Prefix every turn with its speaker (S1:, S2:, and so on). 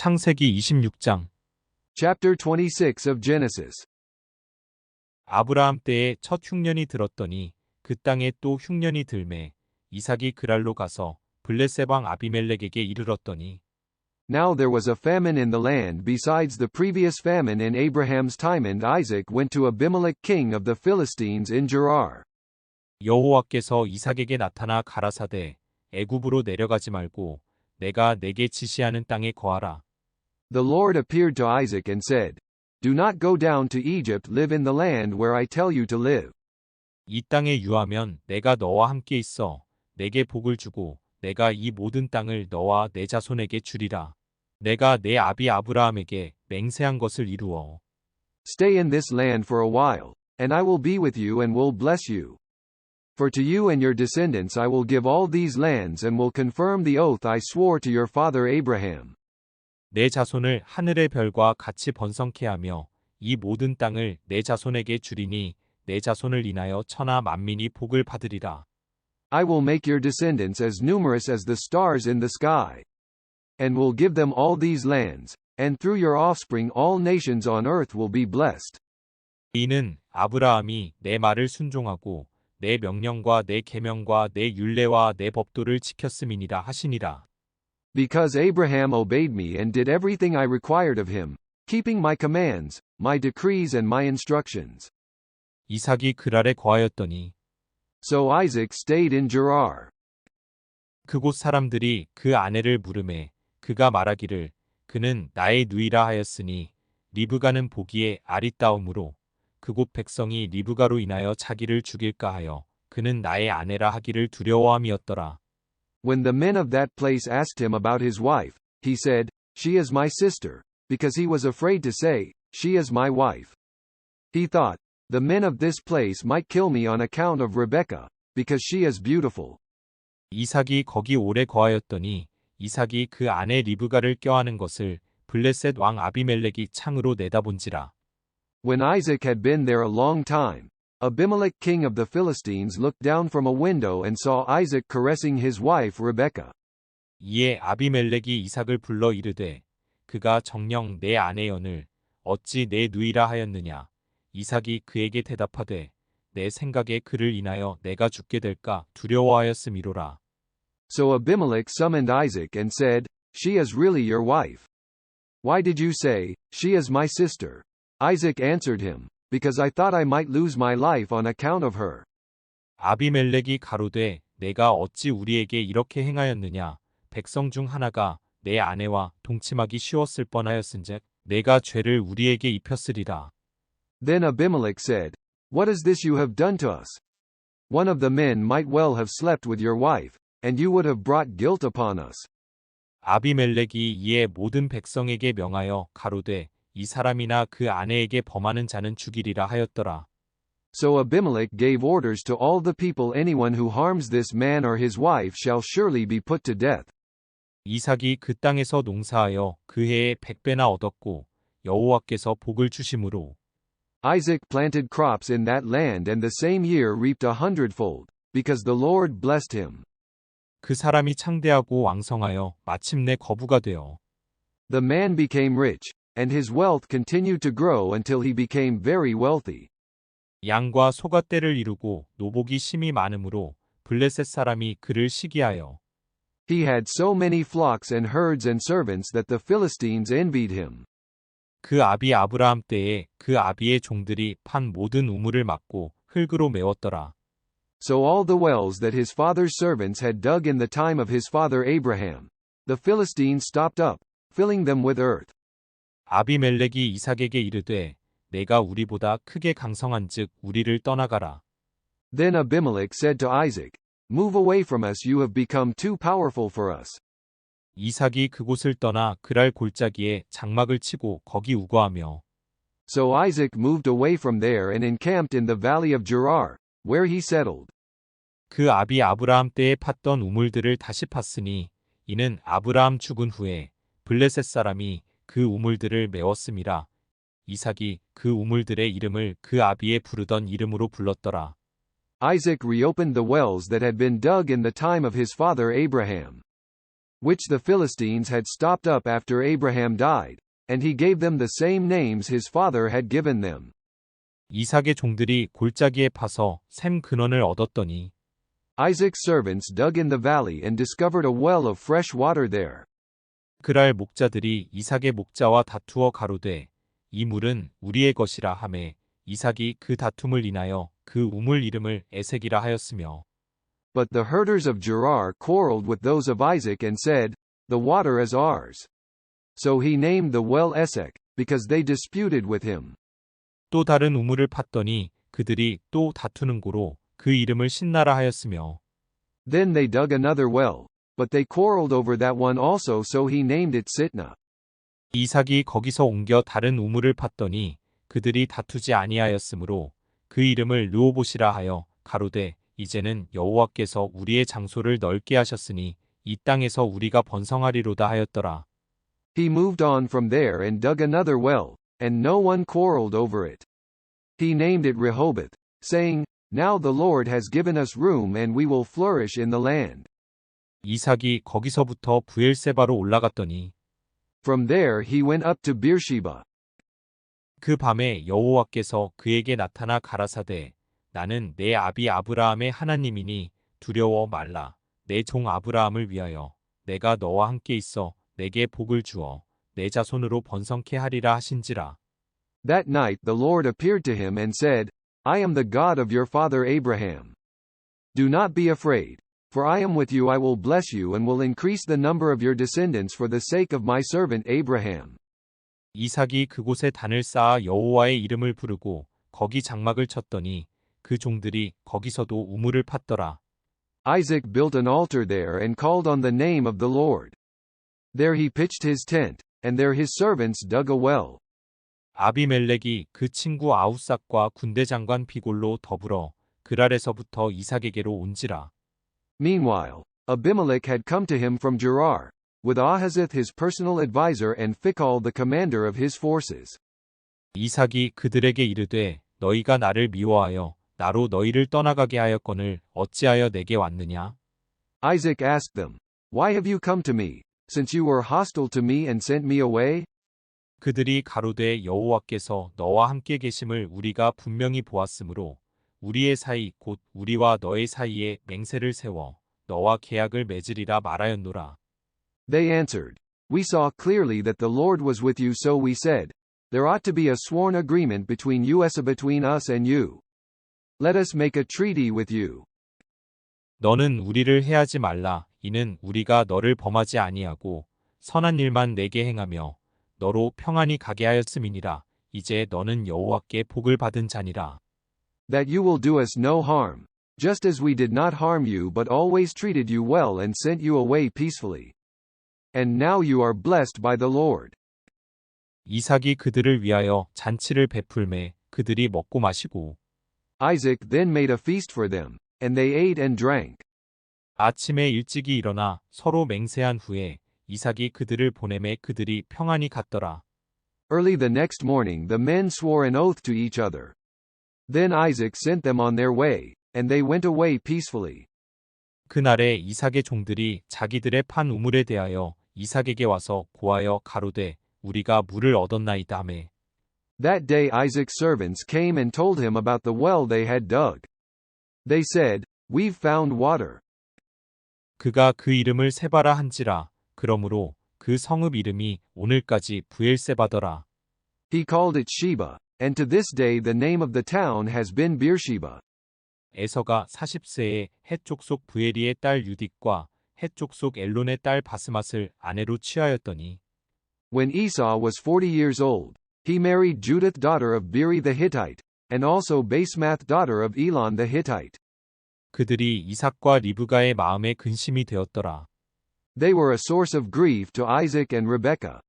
S1: 창세기 26장
S2: Chapter 26 of Genesis.
S1: 아브라함 때에 첫 흉년이 들었더니 그 땅에 또 흉년이 들매 이삭이 그랄로 가서 블레셋 왕 아비멜렉에게 이르렀더니
S2: Now there was a famine in the land besides the previous famine in Abraham's time and Isaac went to Abimelech king of the Philistines in Gerar.
S1: 여호와께서 이삭에게 나타나 가라사대 애굽으로 내려가지 말고 내가 내게 지시하는 땅에 거하라
S2: The Lord appeared to Isaac and said, Do not go down to Egypt live in the land where I tell you to live.
S1: 이 땅에 유하면 내가 너와 함께 있어 내게 복을 주고 내가 이 모든 땅을 너와 내 자손에게 주리라 내가 내 아비 아브라함에게 맹세한 것을 이루어
S2: Stay in this land for a while, and I will be with you and will bless you. For to you and your descendants I will give all these lands and will confirm the oath I swore to your father Abraham.
S1: 내 자손을 하늘의 별과 같이 번성케 하며 이 모든 땅을 내 자손에게 주리니 내 자손을 인하여 천하 만민이 복을 받으리라.
S2: I will make your descendants as numerous as the stars in the sky. And will give them all these lands, and through your offspring all nations on earth will be blessed.
S1: 이는 아브라함이 내 말을 순종하고 내 명령과 내 계명과 내 율례와 내 법도를 지켰음이니라 하시니라.
S2: Because Abraham obeyed me and did everything I required of him, keeping my commands, my decrees and my instructions.
S1: 이삭이 그랄에 거하였더니
S2: So Isaac stayed in Gerar.
S1: 그곳 사람들이 그 아내를 물음에 그가 말하기를 그는 나의 누이라 하였으니 리브가는 보기에 아리따움으로 그곳 백성이 리브가로 인하여 자기를 죽일까 하여 그는 나의 아내라 하기를 두려워함이었더라.
S2: When the men of that place asked him about his wife, he said, She is my sister, because he was afraid to say, She is my wife. He thought, The men of this place might kill me on account of Rebekah, because she is beautiful.
S1: 이삭이 거기 오래 거하였더니 이삭이 그 아내 리브가를 껴안은 것을 블레셋 왕 아비멜렉이 창으로 내다본지라.
S2: When Isaac had been there a long time, Abimelech king of the Philistines looked down from a window and saw Isaac caressing his wife Rebekah.
S1: 이에 아비멜렉이 이삭을 불러 이르되 그가 정령 내 아내연을 어찌 내 누이라 하였느냐. 이삭이 그에게 대답하되 내 생각에 그를 인하여 내가 죽게 될까 두려워하였음이로라.
S2: So Abimelech summoned Isaac and said, She is really your wife. Why did you say, She is my sister? Isaac answered him, Because I thought I might lose my life on account of her.
S1: 아비멜렉이 가로되 내가 어찌 우리에게 이렇게 행하였느냐. 백성 중 하나가 내 아내와 동침하기 쉬웠을 뻔하였은즉 내가 죄를 우리에게 입혔으리라.
S2: Then Abimelech said, What is this you have done to us? One of the men might well have slept with your wife, and you would have brought guilt upon us.
S1: 아비멜렉이 이에 모든 백성에게 명하여 가로되 이 사람이나 그 아내에게 범하는 자는 죽이리라 하였더라.
S2: So Abimelech gave orders to all the people anyone who harms this man or his wife shall surely be put to death.
S1: 이삭이 그 땅에서 농사하여 그 해에 백배나 얻었고 여호와께서 복을 주심으로
S2: Isaac planted crops in that land and the same year reaped a hundredfold, because the Lord blessed him.
S1: 그 사람이 창대하고 왕성하여 마침내 거부가 되어
S2: The man became rich, and his wealth continued to grow until he became very wealthy.
S1: 양과 소가 떼를 이루고 노복이 심이 많으므로 블레셋 사람이 그를 시기하여
S2: He had so many flocks and herds and servants that the Philistines envied him.
S1: 그 아비 아브라함 때에 그 아비의 종들이 판 모든 우물을 막고 흙으로 메웠더라.
S2: So all the wells that his father's servants had dug in the time of his father Abraham, the Philistines stopped up, filling them with earth.
S1: 아비멜렉이 이삭에게 이르되 내가 우리보다 크게 강성한즉 우리를 떠나가라.
S2: Then Abimelech said to Isaac, Move away from us you have become too powerful for us.
S1: 이삭이 그곳을 떠나 그랄 골짜기에 장막을 치고 거기 우거하며
S2: So Isaac moved away from there and encamped in the valley of Gerar, where he settled.
S1: 그 아비 아브라함 때에 팠던 우물들을 다시 팠으니 이는 아브라함 죽은 후에 블레셋 사람이 그 우물들을 메웠음이라. 이삭이 그 우물들의 이름을 그 아비의 부르던 이름으로 불렀더라.
S2: Isaac reopened the wells that had been dug in the time of his father Abraham. which the Philistines had stopped up after Abraham died, and he gave them the same names his father had given them.
S1: 이삭의 종들이 골짜기에 파서 샘 근원을 얻었더니
S2: Isaac's servants dug in the valley and discovered a well of fresh water there.
S1: 그랄 목자들이 이삭의 목자와 다투어 가로되 이 물은 우리의 것이라 하매 이삭이 그 다툼을 인하여 그 우물 이름을 에색이라 하였으며
S2: But the herders of Gerar quarreled with those of Isaac and said, The water is ours. So he named the well Esek, because they disputed with him.
S1: 또 다른 우물을 팠더니 그들이 또 다투는 고로 그 이름을 신나라 하였으며
S2: Then they dug another well, but they quarreled over that one also so he named it Sitnah.
S1: 이삭이 거기서 옮겨 다른 우물을 팠더니 그들이 다투지 아니하였으므로 그 이름을 르오봇이라 하여 가로되 이제는 여호와께서 우리의 장소를 넓게 하셨으니 이 땅에서 우리가 번성하리로다 하였더라.
S2: He moved on from there and dug another well, and no one quarreled over it. He named it Rehoboth, saying, Now the Lord has given us room and we will flourish in the land.
S1: 이삭이 거기서부터 부엘세바로 올라갔더니
S2: From there he went up to Beersheba.
S1: 그 밤에 여호와께서 그에게 나타나 가라사대 나는 내 아비 아브라함의 하나님이니 두려워 말라 내 종 아브라함을 위하여 내가 너와 함께 있어 내게 복을 주어 내 자손으로 번성케 하리라 하신지라
S2: That night the Lord appeared to him and said, I am the God of your father Abraham. Do not be afraid, for I am with you I will bless you and will increase the number of your descendants for the sake of my servant Abraham.
S1: 이삭이 그곳에 단을 쌓아 여호와의 이름을 부르고 거기 장막을 쳤더니 그 종들이 거기서도 우물을 팠더라
S2: Isaac built an altar there and called on the name of the Lord. There he pitched his tent, and there his servants dug a well.
S1: 아비멜렉이 그 친구 아우삭과 군대 장관 비골로 더불어 그랄에서부터 이삭에게로 온지라
S2: Meanwhile, Abimelech had come to him from Gerar, with Ahazith his personal adviser and Phicol the commander of his forces.
S1: 이삭이 그들에게 이르되 너희가 나를 미워하여 나로 너희를 떠나가게 하였거늘 어찌하여 내게 왔느냐
S2: Isaac asked them, Why have you come to me, since you were hostile to me and sent me away?
S1: 그들이 가로되 여호와께서 너와 함께 계심을 우리가 분명히 보았으므로 우리의 사이 곧 우리와 너의 사이에 맹세를 세워 너와 계약을 맺으리라 말하였노라
S2: They answered, We saw clearly that the Lord was with you so we said, There ought to be a sworn agreement between us between us and you. Let us make a treaty with you.
S1: 너는 우리를 해하지 말라 이는 우리가 너를 범하지 아니하고 선한 일만 내게 행하며 너로 평안히 가게 하였음이니라 이제 너는 여호와께 복을 받은 자니라
S2: That you will do us no harm, just as we did not harm you but always treated you well and sent you away peacefully. And now you are blessed by the Lord.
S1: 이삭이 그들을 위하여 잔치를 베풀매 그들이 먹고 마시고
S2: Isaac then made a feast for them, and they ate and drank.
S1: 아침에 일찍이 일어나 서로 맹세한 후에 이삭이 그들을 보내매 그들이 평안히 갔더라.
S2: Early the next morning the men swore an oath to each other. Then Isaac sent them on their way, and they went away peacefully.
S1: 그날에 이삭의 종들이 자기들의 판 우물에 대하여 이삭에게 와서 고하여 가로되 우리가 물을 얻었나이다 하매
S2: That day Isaac's servants came and told him about the well they had dug. They said, We've found water.
S1: 그가 그 이름을 세바라 한지라 그러므로 그 성읍 이름이 오늘까지 부엘세바더라.
S2: He called it Sheba, and to this day the name of the town has been Beersheba.
S1: 에서가 40세에 해족속 부에리의 딸 유딕과 해족속 엘론의 딸 바스맛을 아내로 취하였더니
S2: When Esau was forty years old, he married Judith daughter of Beri the Hittite, and also Basemath daughter of Elon the Hittite.
S1: 그들이 이삭과 리브가의 마음에 근심이 되었더라.
S2: They were a source of grief to Isaac and Rebekah.